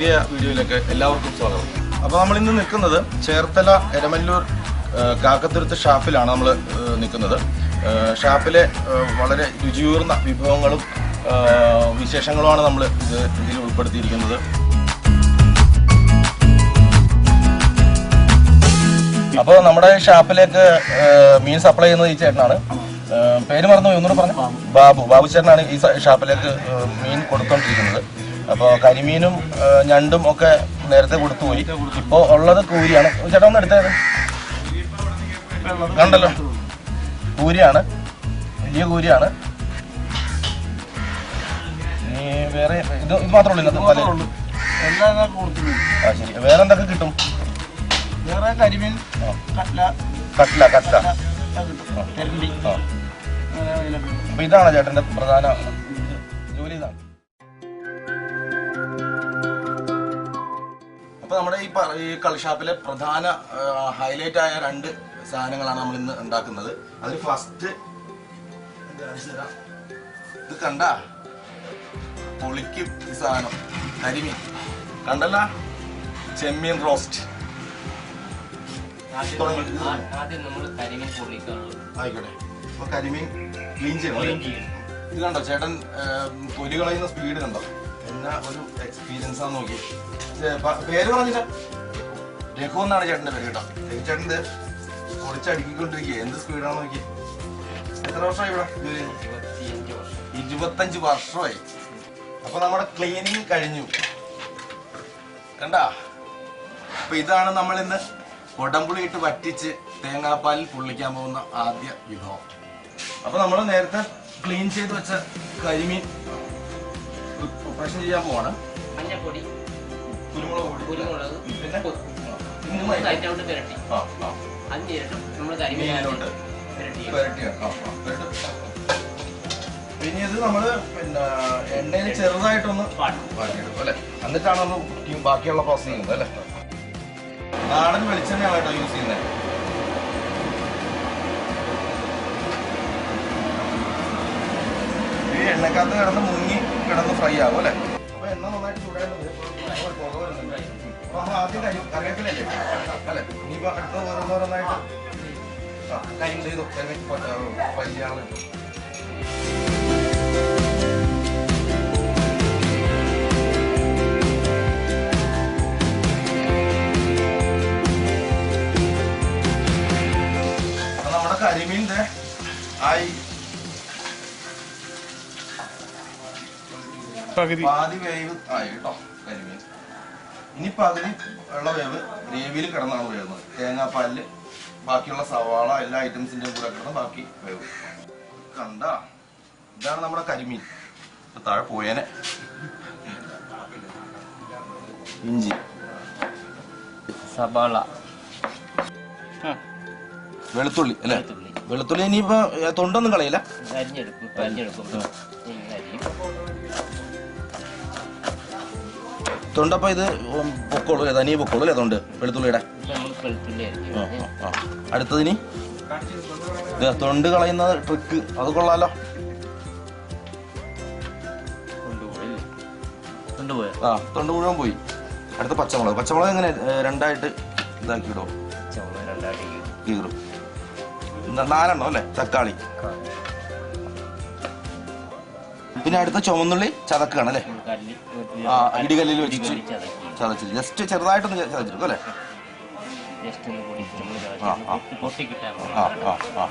പുതിയ വീഡിയോയിലേക്ക് എല്ലാവർക്കും സ്വാഗതം. അപ്പോൾ നമ്മൾ ഇന്ന് നിൽക്കുന്നത് ചേർത്തല എരമല്ലൂർ കാക്കത്തുരുത്ത് ഷാപ്പിലാണ് നമ്മൾ നിൽക്കുന്നത്. ഷാപ്പിലെ വളരെ രുചിയൂർന്ന വിഭവങ്ങളും വിശേഷങ്ങളുമാണ് നമ്മൾ ഇത് ഇതിൽ ഉൾപ്പെടുത്തിയിരിക്കുന്നത്. അപ്പോൾ നമ്മുടെ ഷാപ്പിലേക്ക് മീൻ സപ്ലൈ ചെയ്യുന്നത് ഈ ചേട്ടനാണ്. പേര് മറന്നു ഒന്നുകൂടെ പറഞ്ഞു? ബാബു. ബാബു ചേട്ടനാണ് ഈ ഷാപ്പിലേക്ക് മീൻ കൊടുത്തോണ്ടിരിക്കുന്നത്. അപ്പോൾ കരിമീനും ഞണ്ടും ഒക്കെ നേരത്തെ കൊടുത്തു പോയി. ഇപ്പോൾ ഉള്ളത് കൂരിയാണ് ചേട്ടാ ഒന്ന് എടുത്തേത് കണ്ടല്ലോ. കൂരിയാണ് വലിയ കൂരിയാണ് ഇനി വേറെ ഇത് ഇത് മാത്രമേ ഉള്ളൂ ഇന്നത്തെ പല. ആ ശരി. വേറെ എന്തൊക്കെ കിട്ടും? വേറെ കരിമീൻ. കട്ല. കട്ല. അപ്പൊ ഇതാണ് ചേട്ടന്റെ പ്രധാന ജോലി ഇതാണ്. അപ്പൊ നമ്മുടെ ഈ ഈ കളിഷാപ്പിലെ പ്രധാന ഹൈലൈറ്റ് ആയ രണ്ട് സാധനങ്ങളാണ് നമ്മൾ ഇന്ന് ഉണ്ടാക്കുന്നത്. അതിൽ ഫസ്റ്റ് ഇത് കണ്ട? പൊളിക്കും ഈ സാധനം. കരിമീൻ. കണ്ടല്ല? ചെമ്മീൻ റോസ്റ്റ്. ആദ്യം നമ്മൾ കരിമീൻ ആയിക്കോട്ടെ. അപ്പൊ കരിമീൻ ക്ലീൻ ചെയ്യണം ഇത് കണ്ടോ? ചേട്ടൻ തൊലി കളയുന്ന സ്പീഡ് കണ്ടോ? എന്നാ ഒരു എക്സ്പീരിയൻസ് ആണ് നോക്കി. പേര് പറഞ്ഞില്ല. രഘു എന്നാണ് ചേട്ടന്റെ പേര് കേട്ടോ. രഘു ചേട്ടൻ ഇത് പൊളിച്ചടുക്കിക്കൊണ്ടിരിക്കുക എന്ത് സ്പീഡാണ് നോക്കി. എത്ര വർഷമായി ഇവിടെ? ജോലി ഇരുപത്തഞ്ച് വർഷമായി. അപ്പൊ നമ്മുടെ ക്ലീനിങ് കഴിഞ്ഞു. കണ്ടാ? അപ്പൊ ഇതാണ് നമ്മൾ ഇന്ന് കൊടംപുളി ഇട്ട് വറ്റിച്ച് തേങ്ങാപ്പാലിൽ പുള്ളിക്കാൻ പോകുന്ന ആദ്യ വിഭവം. അപ്പൊ നമ്മൾ നേരത്തെ ക്ലീൻ ചെയ്ത് വെച്ച കരിമീൻ ഓപ്പറേഷൻ ചെയ്യാൻ പോവാണ്. മഞ്ഞപ്പൊടി കുരുമുളക് പൊടി. കുരുമുളക് പിന്നെ മൂന്ന്. ഐറ്റം പുരട്ടി. നമ്മൾ പുരട്ടി. പിന്നെ ഇത് നമ്മൾ പിന്നെ എണ്ണയിൽ ചെറുതായിട്ടൊന്ന് പാടും വാട്ടിയെടുക്കും അല്ലേ? എന്നിട്ടാണ് നമ്മൾ ബാക്കിയുള്ള പ്രോസസ് ചെയ്യുന്നത് അല്ലേ? നാടൻ വെളിച്ചെണ്ണയാണ് കേട്ടോ യൂസ് ചെയ്യുന്നത് ഈ എണ്ണക്കകത്ത് കിടന്ന് കിടന്ന് ഫ്രൈ ആകും അല്ലേ? അപ്പൊ എണ്ണ നന്നായിട്ട് ചൂടായിട്ട് പുക വരുന്നുണ്ട് അപ്പൊ നമ്മൾ ആദ്യം കരി കറിവേപ്പിലല്ലേ? അല്ലേ? ഇനിയിപ്പോ അടുത്ത ഓരോന്നോരോന്നായിട്ട് ആ കാര്യം ചെയ്തു. ഫ്രൈ ചെയ്യാനുള്ള പകുതി. പാതി വേവ് ആയി കേട്ടോ കരിമീൻ. ഇനി പകുതി ഉള്ള വേവ് ഗ്രേവിയിൽ കിടന്നാണ് വേവുന്നത് തേങ്ങാപ്പാലിൽ ബാക്കിയുള്ള സവാള എല്ലാ ഐറ്റംസിന്റെയും കൂടെ കിടന്ന് ബാക്കി വേവ്. കണ്ട? ഇതാണ് നമ്മുടെ കരിമീൻ. താഴെ പോയേനെ. ഇഞ്ചി. സവാള. വെളുത്തുള്ളി അല്ലേ? വെളുത്തുള്ളി. ഇനിയിപ്പോ തൊണ്ടൊന്നും കളയില്ല. അരിഞ്ഞെടുക്കും അരിഞ്ഞെടുക്കും. തൊണ്ടപ്പോ ഇത് പൊക്കോളൂ. അല്ലേ തനിയെ പൊക്കോളൂ അല്ലേ തൊണ്ട്? വെളുത്തുള്ളിയുടെ. അടുത്തതിന് തൊണ്ട് കളയുന്ന ട്രിക്ക് അത് കൊള്ളാലോ. ആ തൊണ്ട് മുഴുവൻ പോയി. അടുത്ത പച്ചമുളക്. പച്ചമുളക് എങ്ങനെ രണ്ടായിട്ട് ഇതാക്കി ഇടോ ചുമ രണ്ടായിട്ട് കീറും. നാലെണ്ണം അല്ലേ? തക്കാളി. പിന്നെ അടുത്ത ചുമന്നുള്ളി ചതക്കാണ് അല്ലേ? ആ ഇടികല്ലിൽ വെച്ച് ചതച്ചിട്ട്. ജസ്റ്റ് ചെറുതായിട്ടൊന്ന് ചതച്ചിരുന്നു ചതച്ചെടുക്കും അല്ലേ? ആ, ആ. ആ ആ ആ.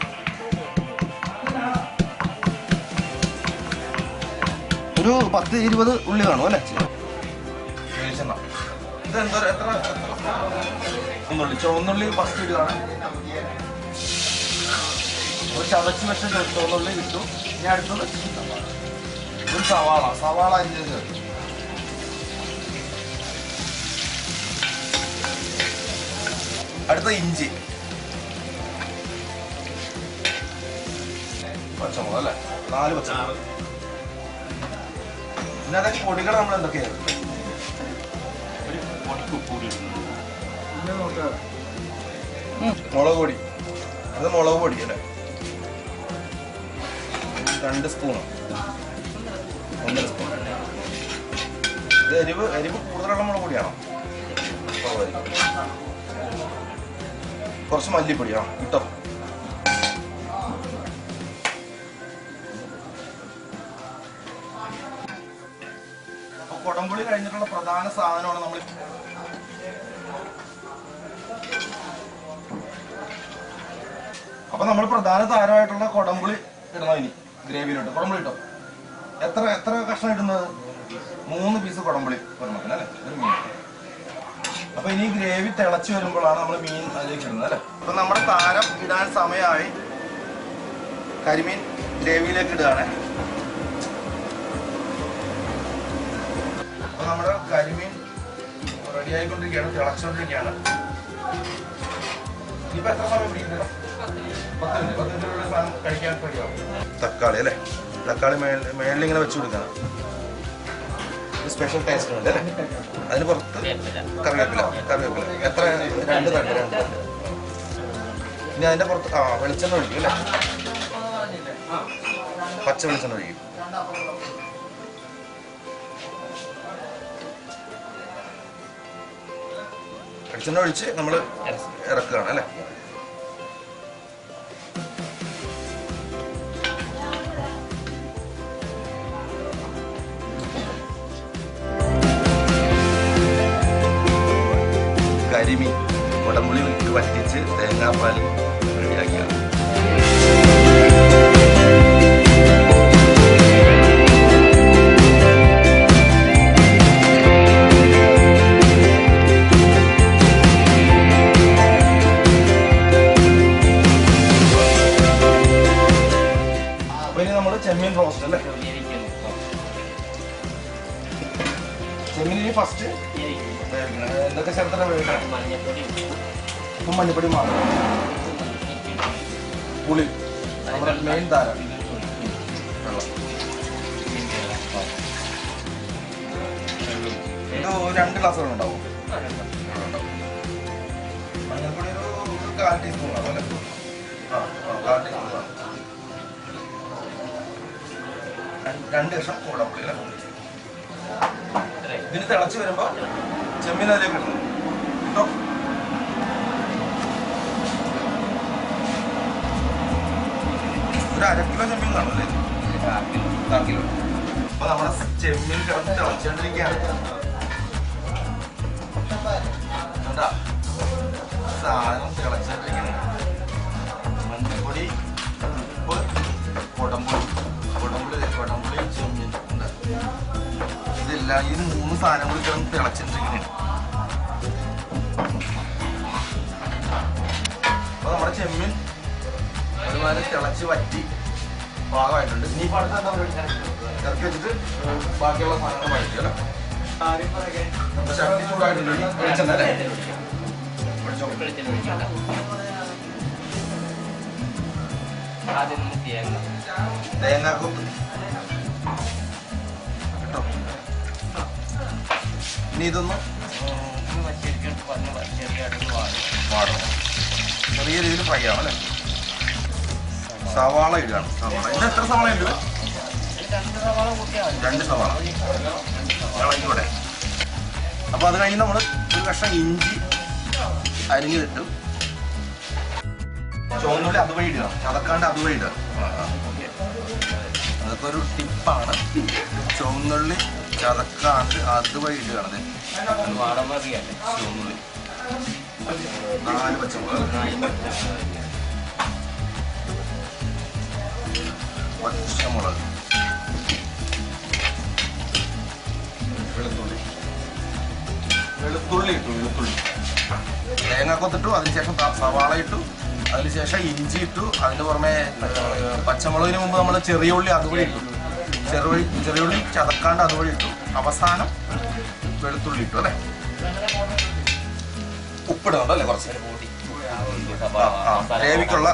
ഒരു പത്ത് ഇരുപത് ഉള്ളി കാണും അല്ലേ? വെളിച്ചെണ്ണ ഇതെന്താ എത്ര ചുവന്നുള്ളി ചുവന്നുള്ളി ഫസ്റ്റ് ഇടുകയാണ് ഒരു ചതച്ച് വെച്ച ചുവന്നുള്ളി കിട്ടും ഞാൻ അടുത്തത് ഒരു സവാള. സവാള അടുത്ത ഇഞ്ചി. പച്ചമുളക് അല്ലേ? നാല് പച്ചമുളക്. പിന്നെ അതൊക്കെ പൊടികൾ നമ്മൾ എന്തൊക്കെയാണ് മുളക് പൊടി. അത് മുളക് പൊടി അല്ലേ? രണ്ട് സ്പൂണ്. ഇത് എരിവ് എരിവ് കൂടുതലുള്ള മുളക് പൊടിയാണോ? കുറച്ച് മല്ലിപ്പൊടിയാണോ കിട്ടോ കുടംപുളി കഴിഞ്ഞിട്ടുള്ള പ്രധാന സാധനമാണ് നമ്മൾ അപ്പൊ നമ്മൾ പ്രധാന താരമായിട്ടുള്ള കൊടംപുളി ഇടണം ഇനി ഗ്രേവിയിലോട്ട്. കൊടംപുളി ഇട്ടോ. എത്ര എത്ര കഷ്ണം ഇടുന്നത്? മൂന്ന് പീസ് കുടമ്പളി ഒരെണ്ണത്തിന് അല്ലേ? ഒരു മീൻ. അപ്പൊ ഇനി ഗ്രേവി തിളച്ചു വരുമ്പോഴാണ് നമ്മൾ മീൻ അതിലേക്ക് ഇടുന്നത് അല്ലേ? അപ്പൊ നമ്മുടെ താരം ഇടാൻ സമയമായി. കരിമീൻ ഗ്രേവിയിലേക്ക് ഇടുകയാണ്. അപ്പൊ നമ്മുടെ കരിമീൻ റെഡി ആയിക്കൊണ്ടിരിക്കുകയാണ് തിളച്ചുകൊണ്ടിരിക്കുകയാണ് ഇനിയിപ്പോ എത്ര സമയം പിടിക്കുന്നത് തക്കാളി അല്ലേ? തക്കാളി മേളിൽ ഇങ്ങനെ വെച്ചു കൊടുക്കണം. സ്പെഷ്യൽ ടേസ്റ്റ് ഉണ്ട്. അതിന് പുറത്ത് കറിവേപ്പില കറിവേപ്പില. എത്ര? രണ്ട് തണ്ട് രണ്ട് തണ്ട്. ഇനി അതിന്റെ പുറത്ത് ആ വെളിച്ചെണ്ണ ഒഴിക്കും അല്ലേ? പച്ച വെളിച്ചെണ്ണ ഒഴിക്കും. വെളിച്ചെണ്ണ ഒഴിച്ച് നമ്മൾ ഇറക്കുകയാണ് അല്ലേ? കരിമീൻ കുടംപുളി വിട്ട് വറ്റിച്ച് തേങ്ങാപ്പാൽ റെഡിയാക്കിയാണ് ചെമ്മീൻ റോസ്റ്റ് അല്ലേ? ചെമ്മീൻ ഫസ്റ്റ് എന്തൊക്കെ ചേർത്തിട്ട് വേവിക്കണം മഞ്ഞപ്പൊടി മാത്രം പുളി. നമ്മുടെ മെയിൻ താരം. ഇത് രണ്ട് ഗ്ലാസ് വെള്ളം ഉണ്ടാവും. മഞ്ഞപ്പൊടി ഒരു കാൽ ടീസ്പൂൺ അല്ലേ ആ. കാൽ ടീസ്പൂൺ രണ്ട്- ലക്ഷം അല്ലേ ഇതിന് തിളച്ച് വരുമ്പോ ചെമ്മീൻ അതിലേക്ക് ഇടണം. കേട്ടോ? ഒരു അര കിലോ ചെമ്മീൻ കാണും അല്ലേ കാൽ കിലോ. അപ്പൊ നമ്മുടെ ചെമ്മീൻ കിടന്ന് തിളച്ചോണ്ടിരിക്കുകയാണ്? സാധനം തിളച്ചോണ്ടിരിക്കുകയാണ്. മഞ്ഞൾപ്പൊടി ഉപ്പ് കൊടമ്പുളി കൊടമ്പുളി കൊടമ്പുളി ചെമ്മീൻ. ഇതെല്ലാം ഈ മൂന്ന് സാധനം കൂടി കിടന്ന് തിളച്ചിട്ടിരിക്കുകയാണ് അപ്പൊ നമ്മുടെ ചെമ്മീൻ ഒരുമാതിരി തിളച്ച് വറ്റി പാകമായിട്ടുണ്ട്. നീ പാടത്ത് ഇറക്കി വെച്ചിട്ട് ബാക്കിയുള്ള സാധനങ്ങൾ വഴിക്കും അല്ലേ? ശക്തി ചൂടായിട്ടുണ്ട് ഇനി. വെളിച്ചെണ്ണ അല്ലേ? തേങ്ങാക്കൊത്ത്. കേട്ടോ? ഇനി ഇതൊന്ന് വാടണം. ചെറിയ രീതിയിൽ ഫ്രൈ ആവും അല്ലേ? സവാള ഇടുകയാണ് സവാള. ഇത് എത്ര സവാള ഉണ്ട്? രണ്ട് സവാള. ഇളകിക്കൂടെ അപ്പൊ അത് കഴിഞ്ഞ് നമ്മൾ ഒരു കഷ്ണം ഇഞ്ചി അരിഞ്ഞിട്ട് ചുവന്നുള്ളി അതുവഴി ഇടുക. ചതക്കാണ്ട് അതുവഴി ഇടുക. അതൊക്കെ ഒരു ടിപ്പാണ്. ചുവന്നുള്ളി ചതക്കാണ്ട് അതുവഴി ഇടുകയാണ്. അത് ചുവന്നുള്ളി നാല് പച്ചമുളക് പച്ചമുളക് വെളുത്തുള്ളി വെളുത്തുള്ളി ഇട്ടു വെളുത്തുള്ളി. തേങ്ങ കൊത്തിട്ടു അതിനുശേഷം സവാള ഇട്ടു അതിനുശേഷം ഇഞ്ചി ഇട്ടു അതിന് പുറമെ പച്ചമുളകിന് മുമ്പ് നമ്മൾ ചെറിയ ഉള്ളി അതുവഴി ഇട്ടു. ചെറുവഴി ചെറിയ ഉള്ളി ചതക്കാണ്ട് അതുവഴി ഇട്ടു. അവസാനം വെളുത്തുള്ളി ഇട്ടു അല്ലേ? ഉപ്പിടുന്നുണ്ട് അല്ലേ കുറച്ച് ആ, ഗ്രേവിക്കുള്ള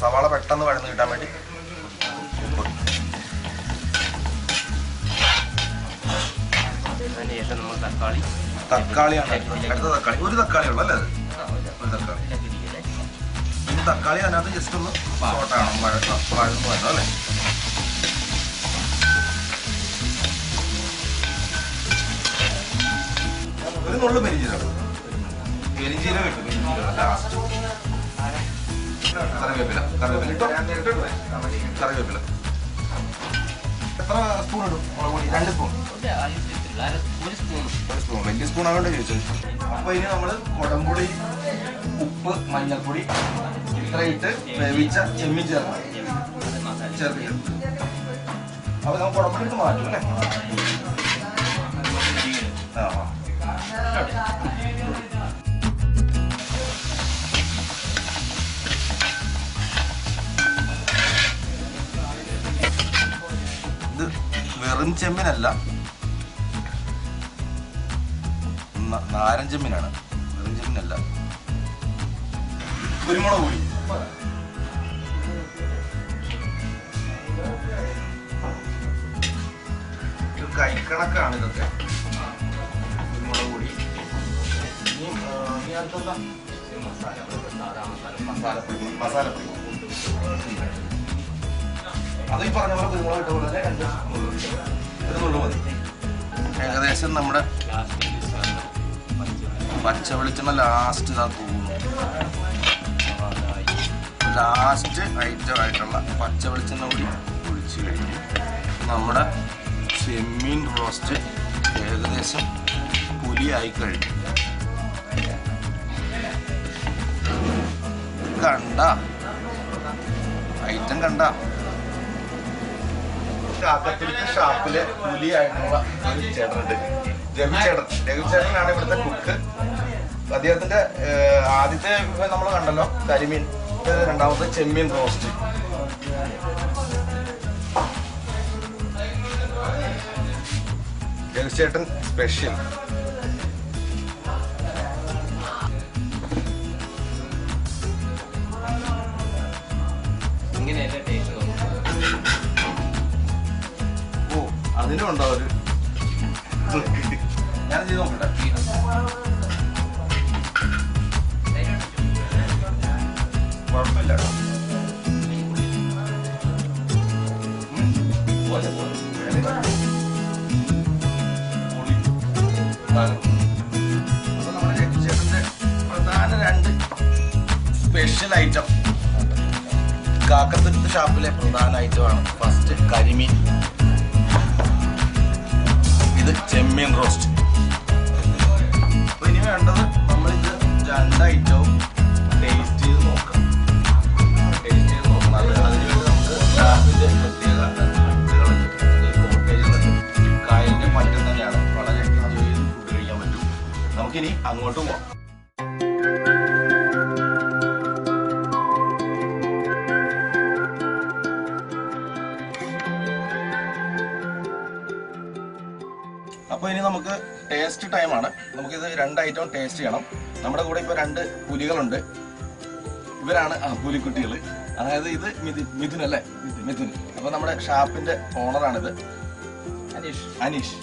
സവാള പെട്ടെന്ന് വഴന്ന് കിട്ടാൻ വേണ്ടി. തക്കാളി. തക്കാളിയാണ്. അടുത്ത തക്കാളി. ഒരു തക്കാളി ഉള്ളു അല്ലേ ഒരു തക്കാളി. ഇനി തക്കാളി അതിനകത്ത് ജസ്റ്റ് ഒന്ന് ഷോർട്ടാണ് വഴ വഴന്ന് വരണം അല്ലേ? ഒരു നുള്ളു പെരിഞ്ചീരകം പെരിഞ്ചീരകം ഇട്ടു പെരിഞ്ചീരകം ലാസ്റ്റ് കറിവേപ്പില കറിവേപ്പില. ഇട്ടോ? കറിവേപ്പില. എത്ര സ്പൂൺ ഇടും? മുളക് രണ്ട് സ്പൂൺ ഒരു സ്പൂൺ വലിയ സ്പൂൺ ആവേണ്ട ചോദിച്ചത്. അപ്പൊ ഇനി നമ്മൾ കുടംപൊടി ഉപ്പ് മഞ്ഞൾപ്പൊടി ഇത്ര ഇട്ട് വേവിച്ച ചെമ്മീൻ ചേർക്കണം. ചേർത്തിട്ട് അപ്പൊ നമുക്ക് കുടംപൊടി ഇട്ട് മാറ്റും അല്ലേ? ആ. വെറും ചെമ്മീനല്ല. നാരൻ ചെമ്മീനാണ്. വെറും ചെമ്മീനല്ല. കുരുമുളക് പൊടി. കൈക്കണക്കാണ് ഇതൊക്കെ. കുരുമുളക് പൊടി. മസാലപ്പൊടി മസാലപ്പൊടി. അത് പറഞ്ഞ പോലെ കുരുമുളക് ഇട്ട ഏകദേശം നമ്മുടെ പച്ച വെളിച്ചെണ്ണ ലാസ്റ്റ് ഇതാ തോന്നുന്നു. ലാസ്റ്റ് ഐറ്റം ആയിട്ടുള്ള പച്ച വെളിച്ചെണ്ണ കൂടി ഒഴിച്ച് കഴിഞ്ഞു നമ്മുടെ ചെമ്മീൻ റോസ്റ്റ് ഏകദേശം പുലിയായി കഴിഞ്ഞു. കണ്ട. ഐറ്റം കണ്ട. കാക്കത്തുരുത്ത് ഷാപ്പിലെ പുലിയായിട്ടുള്ള ഒരു ചേട്ടനുണ്ട് രവിചേട്ടൻ ചേട്ടൻ രവി ചേട്ടനാണ് ഇവിടുത്തെ കുക്ക് അദ്ദേഹത്തിന്റെ ആദ്യത്തെ ആദ്യത്തെ നമ്മൾ കണ്ടല്ലോ കരിമീൻ. രണ്ടാമത്തെ ചെമ്മീൻ റോസ്റ്റ് രവിചേട്ടൻ സ്പെഷ്യൽ ഇങ്ങനെയല്ല ടേസ്റ്റ് അതിനും ഉണ്ടാവും ഞാൻ ചെയ്ത് നോക്കട്ടെ. സ്പെഷ്യൽ ഐറ്റം കാക്കത്തുരുത്ത് ഷാപ്പിലെ പ്രധാന ഐറ്റമാണ് ഫസ്റ്റ് കരിമീൻ. രണ്ട് ഐറ്റവും ടേസ്റ്റ് ചെയ്യണം. നമ്മുടെ കൂടെ ഇപ്പോൾ രണ്ട് പുലികളുണ്ട്. ഇവരാണ് ആ പുലിക്കുട്ടികൾ. അതായത് ഇത് മിഥുൻ മിഥുൻ അല്ലേ? മിഥുൻ. അപ്പോൾ നമ്മുടെ ഷാപ്പിന്റെ ഓണറാണിത് അനീഷ്. അനീഷ്.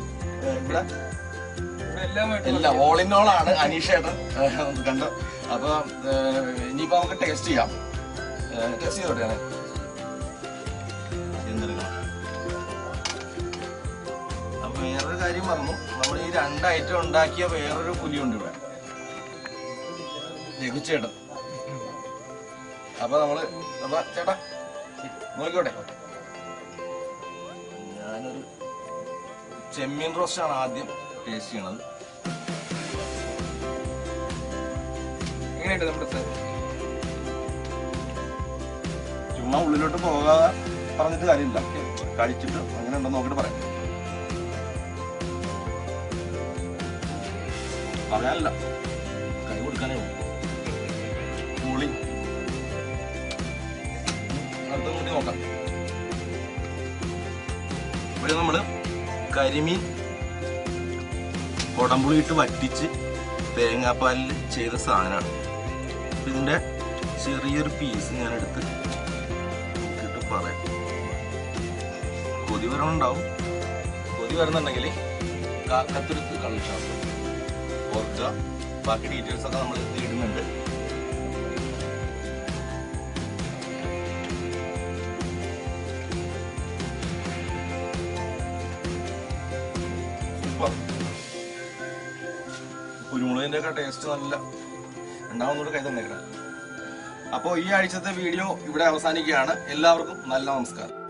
ഇവിടെ? എല്ലാം ഓൾ ഇൻ ഓൾ ആണ് അനീഷ് ഏട്ടൻ. കണ്ടോ? അപ്പോൾ ഇനിയിപ്പോ നമുക്ക് ടേസ്റ്റ് ചെയ്യാം. ടേസ്റ്റ് ചെയ്തോട്ടെ ഞാൻ എന്തെടുക്കണം? അപ്പൊ വേറൊരു കാര്യം പറഞ്ഞു. രണ്ട് ഉണ്ടാക്കിയ വേറൊരു പുലിയുണ്ട് ഇവിടെ. രഘുചേട്ടൻ. അപ്പൊ നമ്മൾ അപ്പൊ ചേട്ടാ നോക്കിക്കോട്ടെ. ഞാനൊരു ചെമ്മീൻ റോസ്റ്റ് ആണ് ആദ്യം ടേസ്റ്റ് ചെയ്യണത്. എങ്ങനെയുണ്ട് നമ്മുടെ ചുമ്മാ ഉള്ളിലോട്ട് പോകാതെ പറഞ്ഞിട്ട് കാര്യമില്ല. കഴിച്ചിട്ട് അങ്ങനെ ഉണ്ടോ നോക്കിട്ട് പറയാം. പറയാനില്ല കൈ കൊടുക്കാനേ പുളി. അടുത്ത കൂട്ടി നോക്കാം. ഇവിടെ നമ്മൾ കരിമീൻ കൊടംപുളി ഇട്ട് വറ്റിച്ച് തേങ്ങാപ്പാലിൽ ചെയ്ത സാധനമാണ്. ഇതിന്റെ ചെറിയൊരു പീസ് ഞാൻ എടുത്ത് ഇട്ട് പറയാം. കൊതി വരണുണ്ടാവും. കൊതി വരുന്നുണ്ടെങ്കിൽ കാക്കത്തുരുത്ത് കളിച്ചാൽ ഓർക്കുക ബാക്കി ഡീറ്റെയിൽസ് ഒക്കെ നമ്മൾ ഇടുന്നുണ്ട് കുരുമുളകിന്റെ ഒക്കെ ടേസ്റ്റ് നല്ല ഉണ്ടാവുന്നോട് കൈ തന്നേക്കണം. അപ്പോൾ ഈ ആഴ്ചത്തെ വീഡിയോ ഇവിടെ അവസാനിക്കുകയാണ്. എല്ലാവർക്കും നല്ല നമസ്കാരം.